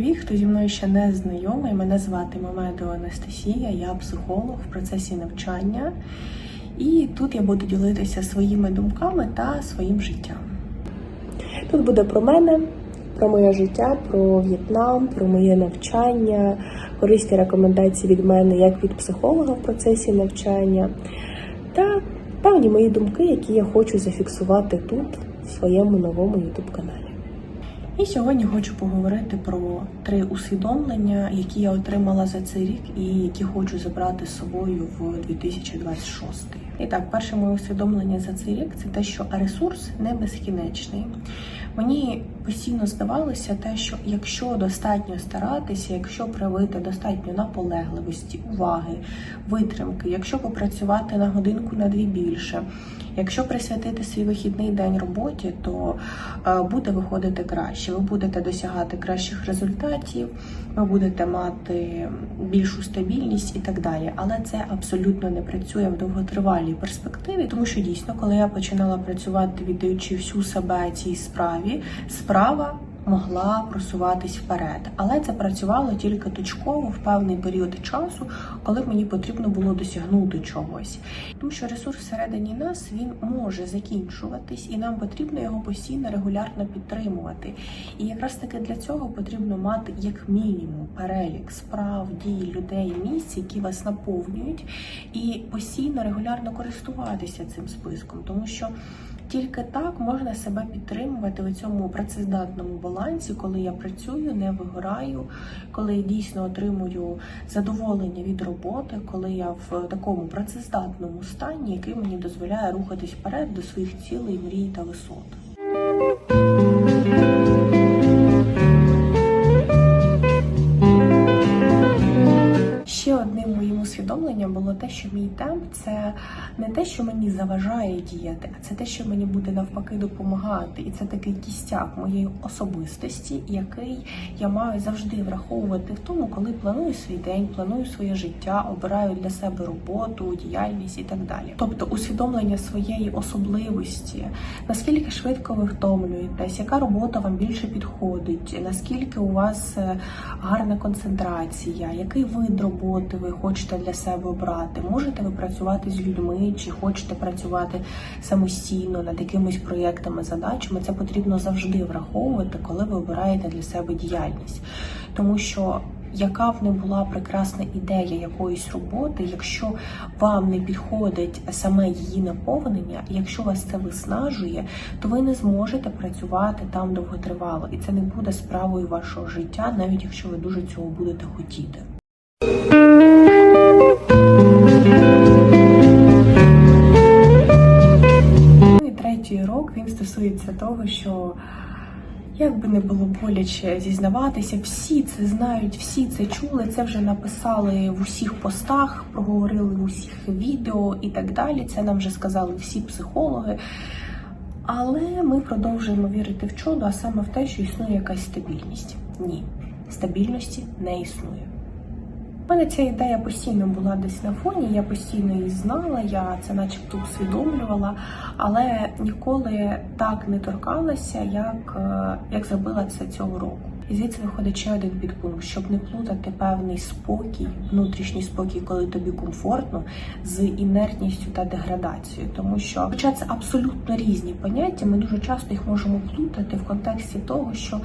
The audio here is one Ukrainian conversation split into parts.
привіт! Хто зі мною ще не знайомий. Мене звати Мамедо Анастасія, я психолог в процесі навчання. І тут я буду ділитися своїми думками та своїм життям. Тут буде про мене, про моє життя, про В'єтнам, про моє навчання, корисні рекомендації від мене як від психолога в процесі навчання та певні мої думки, які я хочу зафіксувати тут, в своєму новому youtube каналі. І сьогодні хочу поговорити про три усвідомлення, які я отримала за цей рік і які хочу забрати з собою в 2026. І так, перше моє усвідомлення за цей рік це те, що ресурс не безкінечний. Мені постійно здавалося те, що якщо достатньо старатися, якщо проявити достатньо наполегливості, уваги, витримки, якщо попрацювати на годинку на дві більше, якщо присвятити свій вихідний день роботі, то е, буде виходити краще. Ви будете досягати кращих результатів, ви будете мати більшу стабільність і так далі. Але це абсолютно не працює в довготривалій перспективі, тому що дійсно, коли я починала працювати, віддаючи всю себе цій справі, справа. Могла просуватись вперед, але це працювало тільки точково в певний період часу, коли мені потрібно було досягнути чогось. Тому що ресурс всередині нас він може закінчуватись, і нам потрібно його постійно регулярно підтримувати. І якраз таки для цього потрібно мати як мінімум перелік справ, дій, людей, місць, які вас наповнюють, і постійно регулярно користуватися цим списком, тому що. Тільки так можна себе підтримувати у цьому працездатному балансі, коли я працюю, не вигораю, коли я дійсно отримую задоволення від роботи, коли я в такому працездатному стані, який мені дозволяє рухатись вперед до своїх цілей, мрій та висот. Усвідомленням було те, що мій темп це не те, що мені заважає діяти, а це те, що мені буде навпаки допомагати. І це такий кістяк моєї особистості, який я маю завжди враховувати в тому, коли планую свій день, планую своє життя, обираю для себе роботу, діяльність і так далі. Тобто усвідомлення своєї особливості, наскільки швидко ви втомлюєтесь, яка робота вам більше підходить, наскільки у вас е, гарна концентрація, який вид роботи ви хочете для себе обрати. Можете ви працювати з людьми, чи хочете працювати самостійно над якимись проєктами, задачами. Це потрібно завжди враховувати, коли ви обираєте для себе діяльність, тому що. Яка б не була прекрасна ідея якоїсь роботи, якщо вам не підходить саме її наповнення, якщо вас це виснажує, то ви не зможете працювати там довготривало, і це не буде справою вашого життя, навіть якщо ви дуже цього будете хотіти. Того, що як би не було боляче зізнаватися, всі це знають, всі це чули, це вже написали в усіх постах, проговорили в усіх відео і так далі. Це нам вже сказали всі психологи. Але ми продовжуємо вірити в чудо, а саме в те, що існує якась стабільність. Ні, стабільності не існує. У мене ця ідея постійно була десь на фоні, я постійно її знала, я це начебто усвідомлювала, але ніколи так не торкалася, як, е, як зробила це цього року. І звідси виходить ще один підпункт, щоб не плутати певний спокій, внутрішній спокій, коли тобі комфортно, з інертністю та деградацією. Тому що, хоча це абсолютно різні поняття, ми дуже часто їх можемо плутати в контексті того, що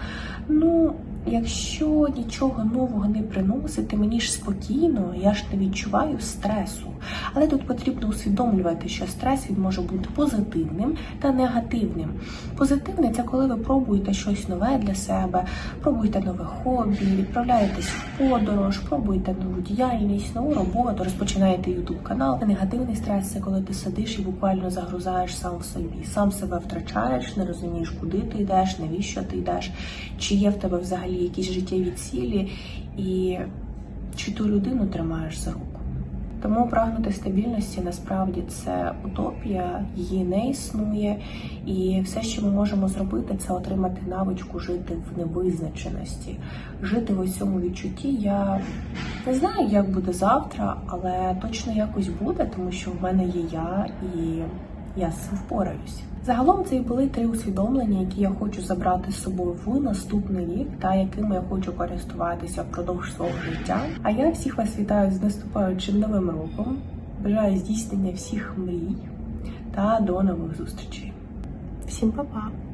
ну. Якщо нічого нового не приносити, мені ж спокійно, я ж не відчуваю стресу. Але тут потрібно усвідомлювати, що стрес він може бути позитивним та негативним. Позитивний це коли ви пробуєте щось нове для себе, пробуєте нове хобі, відправляєтесь в подорож, пробуєте нову діяльність, нову роботу, розпочинаєте ютуб канал. Негативний стрес це коли ти сидиш і буквально загрузаєш сам собі, сам себе втрачаєш, не розумієш, куди ти йдеш, навіщо ти йдеш, чи є в тебе взагалі якісь життєві цілі, і чи ту людину тримаєш за руку. Тому прагнути стабільності насправді це утопія, її не існує, і все, що ми можемо зробити, це отримати навичку жити в невизначеності, жити в цьому відчутті. Я не знаю, як буде завтра, але точно якось буде, тому що в мене є я, і я впораюсь. Загалом це і були три усвідомлення, які я хочу забрати з собою в наступний рік, та якими я хочу користуватися впродовж свого життя. А я всіх вас вітаю з наступаючим новим роком. Бажаю здійснення всіх мрій та до нових зустрічей. Всім па-па!